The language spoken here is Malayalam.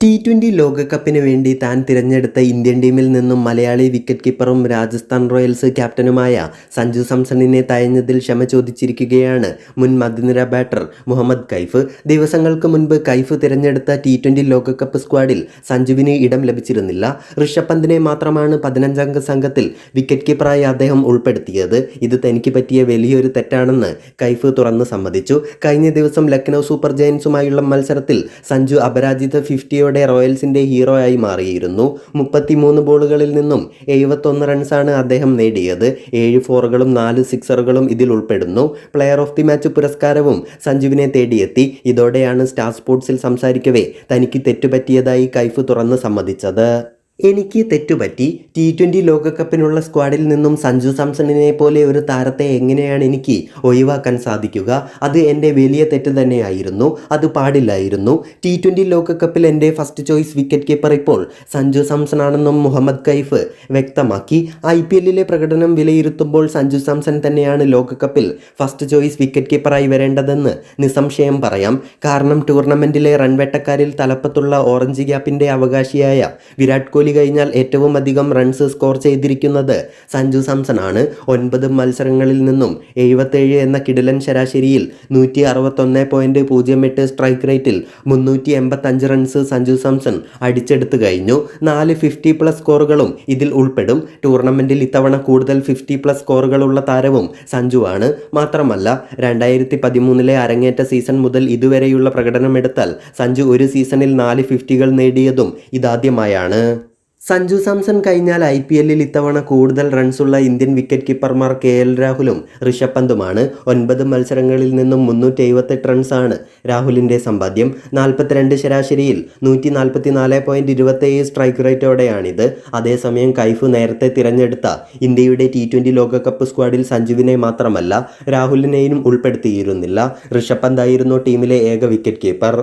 ടി ട്വന്റി ലോകകപ്പിന് വേണ്ടി താൻ തിരഞ്ഞെടുത്ത ഇന്ത്യൻ ടീമിൽ നിന്നും മലയാളി വിക്കറ്റ് കീപ്പറും രാജസ്ഥാൻ റോയൽസ് ക്യാപ്റ്റനുമായ സഞ്ജു സാംസണിനെ തഴഞ്ഞതിൽ ക്ഷമ ചോദിച്ചിരിക്കുകയാണ് മുൻ മധ്യനിര ബാറ്റർ മുഹമ്മദ് കൈഫ്. ദിവസങ്ങൾക്ക് മുൻപ് കൈഫ് തിരഞ്ഞെടുത്ത ടി ട്വന്റി ലോകകപ്പ് സ്ക്വാഡിൽ സഞ്ജുവിന് ഇടം ലഭിച്ചിരുന്നില്ല. ഋഷഭ് പന്തിനെ മാത്രമാണ് പതിനഞ്ചംഗ സംഘത്തിൽ വിക്കറ്റ് കീപ്പറായി അദ്ദേഹം ഉൾപ്പെടുത്തിയത്. ഇത് തനിക്ക് പറ്റിയ വലിയൊരു തെറ്റാണെന്ന് കൈഫ് തുറന്ന് സമ്മതിച്ചു. കഴിഞ്ഞ ദിവസം ലക്നൗ സൂപ്പർ ജയൻസുമായുള്ള മത്സരത്തിൽ സഞ്ജു അപരാജിത ഫിഫ്റ്റിയോടെ റോയൽസിന്റെ ആയി മാറിയിരുന്നു. മുപ്പത്തിമൂന്ന് ബോളുകളിൽ നിന്നും എഴുപത്തൊന്ന് റൺസാണ് അദ്ദേഹം നേടിയത്. ഏഴ് ഫോറുകളും നാല് സിക്സറുകളും ഇതിൽ ഉൾപ്പെടുന്നു. പ്ലെയർ ഓഫ് ദി മാച്ച് പുരസ്കാരവും സഞ്ജുവിനെ തേടിയെത്തി. ഇതോടെയാണ് സ്റ്റാർ സ്പോർട്സിൽ സംസാരിക്കവേ തനിക്ക് തെറ്റുപറ്റിയതായി കൈഫ് തുറന്ന് സമ്മതിച്ചത്. എനിക്ക് തെറ്റുപറ്റി. ടി ട്വന്റി ലോകകപ്പിനുള്ള സ്ക്വാഡിൽ നിന്നും സഞ്ജു സാംസണിനെ പോലെ ഒരു താരത്തെ എങ്ങനെയാണ് എനിക്ക് ഒഴിവാക്കാൻ സാധിക്കുക? അത് എന്റെ വലിയ തെറ്റ് തന്നെയായിരുന്നു. അത് പാടില്ലായിരുന്നു. ടി ട്വന്റി ലോകകപ്പിൽ എന്റെ ഫസ്റ്റ് ചോയ്സ് വിക്കറ്റ് കീപ്പർ ഇപ്പോൾ സഞ്ജു സാംസൺ ആണെന്നും മുഹമ്മദ് കൈഫ് വ്യക്തമാക്കി. ഐ പി എല്ലിലെ പ്രകടനം വിലയിരുത്തുമ്പോൾ സഞ്ജു സാംസൺ തന്നെയാണ് ലോകകപ്പിൽ ഫസ്റ്റ് ചോയ്സ് വിക്കറ്റ് കീപ്പറായി വരേണ്ടതെന്ന് നിസ്സംശയം പറയാം. കാരണം ടൂർണമെന്റിലെ റൺവേട്ടക്കാരിൽ തലപ്പത്തുള്ള ഓറഞ്ച് ഗ്യാപ്പിന്റെ അവകാശിയായ വിരാട് കോഹ്ലി കഴിഞ്ഞാൽ ഏറ്റവും അധികം റൺസ് സ്കോർ ചെയ്തിരിക്കുന്നത് സഞ്ജു സാംസൺ ആണ്. ഒൻപത് മത്സരങ്ങളിൽ നിന്നും എഴുപത്തേഴ് എന്ന കിടിലൻ ശരാശരിയിൽ നൂറ്റി അറുപത്തൊന്ന് പോയിന്റ് പൂജ്യം എട്ട് സ്ട്രൈക്ക് റേറ്റിൽ മുന്നൂറ്റി എൺപത്തഞ്ച് റൺസ് സഞ്ജു സാംസൺ അടിച്ചെടുത്തു കഴിഞ്ഞു. നാല് ഫിഫ്റ്റി പ്ലസ് സ്കോറുകളും ഇതിൽ ഉൾപ്പെടും. ടൂർണമെന്റിൽ ഇത്തവണ കൂടുതൽ ഫിഫ്റ്റി പ്ലസ് സ്കോറുകളുള്ള താരവും സഞ്ജുവാണ് മാത്രമല്ല രണ്ടായിരത്തി പതിമൂന്നിലെ അരങ്ങേറ്റ സീസൺ മുതൽ ഇതുവരെയുള്ള പ്രകടനമെടുത്താൽ സഞ്ജു ഒരു സീസണിൽ നാല് ഫിഫ്റ്റികൾ നേടിയതും ഇതാദ്യമായാണ്. സഞ്ജു സാംസൺ കഴിഞ്ഞാൽ ഐ പി എല്ലിൽ ഇത്തവണ കൂടുതൽ റൺസുള്ള ഇന്ത്യൻ വിക്കറ്റ് കീപ്പർമാർ കെ എൽ രാഹുലും ഋഷഭ് പന്തുമാണ്. ഒൻപത് മത്സരങ്ങളിൽ നിന്നും മുന്നൂറ്റി എഴുപത്തെട്ട് റൺസാണ് രാഹുലിന്റെ സമ്പാദ്യം. നാൽപ്പത്തിരണ്ട് ശരാശരിയിൽ നൂറ്റി നാൽപ്പത്തി നാല് പോയിന്റ് ഇരുപത്തേഴ് സ്ട്രൈക്ക് റേറ്റോടെയാണിത് അതേസമയം കൈഫ് നേരത്തെ തിരഞ്ഞെടുത്ത ഇന്ത്യയുടെ ടി ട്വന്റി ലോകകപ്പ് സ്ക്വാഡിൽ സഞ്ജുവിനെ മാത്രമല്ല രാഹുലിനെയും ഉൾപ്പെടുത്തിയിരുന്നില്ല. ഋഷഭ് പന്തായിരുന്നു ടീമിലെ ഏക വിക്കറ്റ് കീപ്പർ